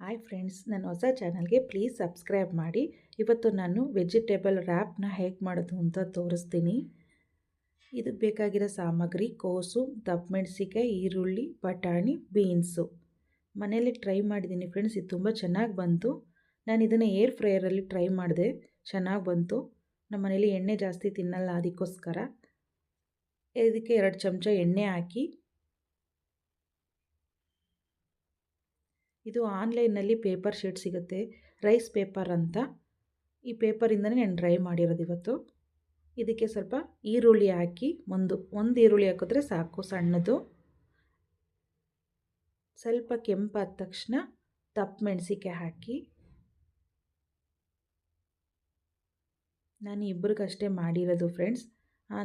Hi friends, ನನ್ನ ಹೊಸ ಚಾನಲ್ಗೆ ಪ್ಲೀಸ್ ಸಬ್ಸ್ಕ್ರೈಬ್ ಮಾಡಿ. ಇವತ್ತು ನಾನು ವೆಜಿಟೇಬಲ್ ರ್ಯಾಪ್ನ ಹೇಗೆ ಮಾಡೋದು ಅಂತ ತೋರಿಸ್ತೀನಿ. ಇದಕ್ಕೆ ಬೇಕಾಗಿರೋ ಸಾಮಗ್ರಿ ಕೋಸು ದಪ್ಪಮೆಣಸಿಕಾಯಿ ಈರುಳ್ಳಿ, ಬಟಾಣಿ, ಬೀನ್ಸು. ಮನೇಲಿ ಟ್ರೈ ಮಾಡಿದ್ದೀನಿ ಫ್ರೆಂಡ್ಸ್, ಇದು ತುಂಬ ಚೆನ್ನಾಗಿ ಬಂತು. ನಾನು ಇದನ್ನು ಏರ್ ಫ್ರೈಯರಲ್ಲಿ ಟ್ರೈ ಮಾಡಿದೆ, ಚೆನ್ನಾಗಿ ಬಂತು. ನಮ್ಮ ಮನೇಲಿ ಎಣ್ಣೆ ಜಾಸ್ತಿ ತಿನ್ನಲ್ಲ, ಅದಕ್ಕೋಸ್ಕರ. ಇದಕ್ಕೆ ಎರಡು ಚಮಚ ಎಣ್ಣೆ ಹಾಕಿ ಇದು ಆನ್ಲೈನಲ್ಲಿ ಪೇಪರ್ ಶೀಟ್ ಸಿಗುತ್ತೆ. ರೈಸ್ ಪೇಪರ್ ಅಂತ. ಈ ಪೇಪರಿಂದನೇ ನಾನು ಡ್ರೈ ಮಾಡಿರೋದು ಇವತ್ತು. ಇದಕ್ಕೆ ಸ್ವಲ್ಪ ಈರುಳ್ಳಿ ಹಾಕಿ ಒಂದು ಒಂದು ಈರುಳ್ಳಿ ಹಾಕಿದ್ರೆ ಸಾಕು ಸಣ್ಣದು. ಸ್ವಲ್ಪ ಕೆಂಪಾದ ತಕ್ಷಣ ತಪ್ಪು ಮೆಣಸಿಕಾಯಿ ಹಾಕಿ. ನಾನು ಇಬ್ಬರಿಗಷ್ಟೇ ಮಾಡಿರೋದು ಫ್ರೆಂಡ್ಸ್.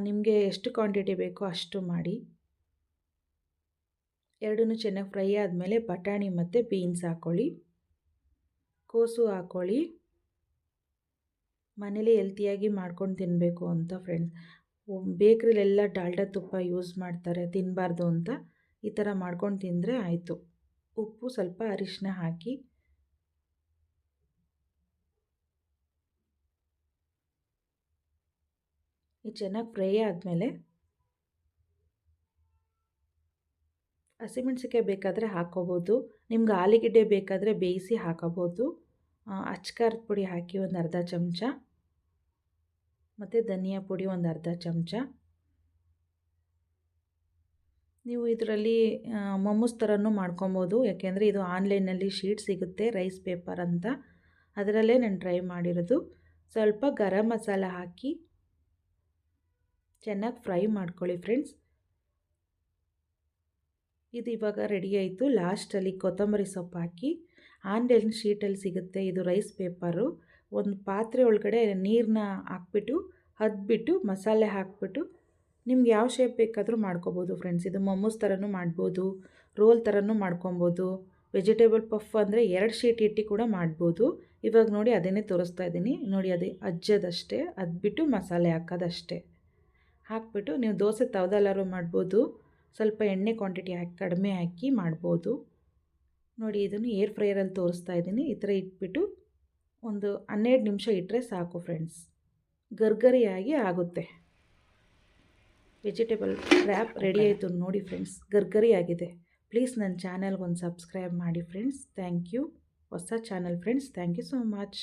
ನಿಮಗೆ ಎಷ್ಟು ಕ್ವಾಂಟಿಟಿ ಬೇಕೋ ಅಷ್ಟು ಮಾಡಿ. ಎರಡೂ ಚೆನ್ನಾಗಿ ಫ್ರೈ ಆದಮೇಲೆ ಬಟಾಣಿ ಮತ್ತು ಬೀನ್ಸ್ ಹಾಕ್ಕೊಳ್ಳಿ ಕೋಸು ಹಾಕ್ಕೊಳ್ಳಿ ಮನೇಲಿ ಹೆಲ್ತಿಯಾಗಿ ಮಾಡ್ಕೊಂಡು ತಿನ್ನಬೇಕು ಅಂತ ಫ್ರೆಂಡ್ಸ್ ಬೇಕ್ರಿಲೆಲ್ಲ ಡಾಲ್ಡಾ ತುಪ್ಪ ಯೂಸ್ ಮಾಡ್ತಾರೆ ತಿನ್ನಬಾರ್ದು ಅಂತ ಈ ಥರ ಮಾಡ್ಕೊಂಡು ತಿಂದರೆ ಆಯಿತು. ಉಪ್ಪು ಸ್ವಲ್ಪ ಅರಿಶಿನ ಹಾಕಿ. ಇದು ಚೆನ್ನಾಗಿ ಫ್ರೈ ಆದಮೇಲೆ ಹಸಿಮೆಣ್ಸಿಕಾಯಿ ಬೇಕಾದರೆ ಹಾಕೋಬೋದು. ನಿಮ್ಗೆ ಆಲೂಗೆಡ್ಡೆ ಬೇಕಾದರೆ ಬೇಯಿಸಿ ಹಾಕೋಬೋದು. ಅಚ್ಕಾರದ ಪುಡಿ ಹಾಕಿ ಒಂದು ಅರ್ಧ ಚಮಚ. ಮತ್ತು ಧನಿಯಾ ಪುಡಿ ಒಂದು ಅರ್ಧ ಚಮಚ. ನೀವು ಇದರಲ್ಲಿ ಮೊಮ್ಮಸ್ ಥರನೂ ಮಾಡ್ಕೊಬೋದು. ಯಾಕೆಂದರೆ ಇದು ಆನ್ಲೈನಲ್ಲಿ ಶೀಟ್ ಸಿಗುತ್ತೆ, ರೈಸ್ ಪೇಪರ್ ಅಂತ. ಅದರಲ್ಲೇ ನಾನು ಟ್ರೈ ಮಾಡಿರೋದು. ಸ್ವಲ್ಪ ಗರಂ ಮಸಾಲ ಹಾಕಿ ಚೆನ್ನಾಗಿ ಫ್ರೈ ಮಾಡ್ಕೊಳ್ಳಿ ಫ್ರೆಂಡ್ಸ್. ಇದು ಇವಾಗ ರೆಡಿ ಆಯಿತು. ಲಾಸ್ಟಲ್ಲಿ ಕೊತ್ತಂಬರಿ ಸೊಪ್ಪು ಹಾಕಿ ಆನ್ಲೈನ್ ಶೀಟಲ್ಲಿ ಸಿಗುತ್ತೆ ಇದು ರೈಸ್ ಪೇಪರು ಒಂದು ಪಾತ್ರೆ ಒಳಗಡೆ ನೀರನ್ನ ಹಾಕ್ಬಿಟ್ಟು, ಹದ್ಬಿಟ್ಟು, ಮಸಾಲೆ ಹಾಕ್ಬಿಟ್ಟು ನಿಮ್ಗೆ ಯಾವ ಶೇಪ್ ಬೇಕಾದರೂ ಮಾಡ್ಕೋಬೋದು ಫ್ರೆಂಡ್ಸ್ ಇದು ಮೊಮೋಸ್ ಥರನೂ ಮಾಡ್ಬೋದು ರೋಲ್ ಥರನೂ ಮಾಡ್ಕೊಬೋದು. ವೆಜಿಟೇಬಲ್ ಪಫ್ ಅಂದರೆ ಎರಡು ಶೀಟ್ ಇಟ್ಟು ಕೂಡ ಮಾಡ್ಬೋದು. ಇವಾಗ ನೋಡಿ ಅದನ್ನೇ ತೋರಿಸ್ತಾ ಇದ್ದೀನಿ. ನೋಡಿ ಅದೇ ಅಜ್ಜದಷ್ಟೇ ಅದ್ಬಿಟ್ಟು ಮಸಾಲೆ ಹಾಕೋದಷ್ಟೇ. ಹಾಕ್ಬಿಟ್ಟು ನೀವು ದೋಸೆ ತವದಲ್ಲಾರು ಮಾಡ್ಬೋದು. ಸ್ವಲ್ಪ ಎಣ್ಣೆ ಕ್ವಾಂಟಿಟಿ ಹಾಕಿ ಕಡಿಮೆ ಹಾಕಿ ಮಾಡ್ಬೋದು. ನೋಡಿ ಇದನ್ನು ಏರ್ ಫ್ರೈಯರಲ್ಲಿ ತೋರಿಸ್ತಾ ಇದ್ದೀನಿ. ಈ ಥರ ಇಟ್ಬಿಟ್ಟು ಒಂದು ಹನ್ನೆರಡು ನಿಮಿಷ ಇಟ್ಟರೆ ಸಾಕು ಫ್ರೆಂಡ್ಸ್ ಗರ್ಗರಿಯಾಗಿ ಆಗುತ್ತೆ. ವೆಜಿಟೇಬಲ್ ರ್ಯಾಪ್ ರೆಡಿ ಆಯಿತು ನೋಡಿ ಫ್ರೆಂಡ್ಸ್ ಗರ್ಗರಿ ಆಗಿದೆ ಪ್ಲೀಸ್ ನನ್ನ ಚಾನಲ್ಗೆ ಒಂದು ಸಬ್ಸ್ಕ್ರೈಬ್ ಮಾಡಿ ಫ್ರೆಂಡ್ಸ್ ಥ್ಯಾಂಕ್ ಯು ಹೊಸ channel friends thank you so much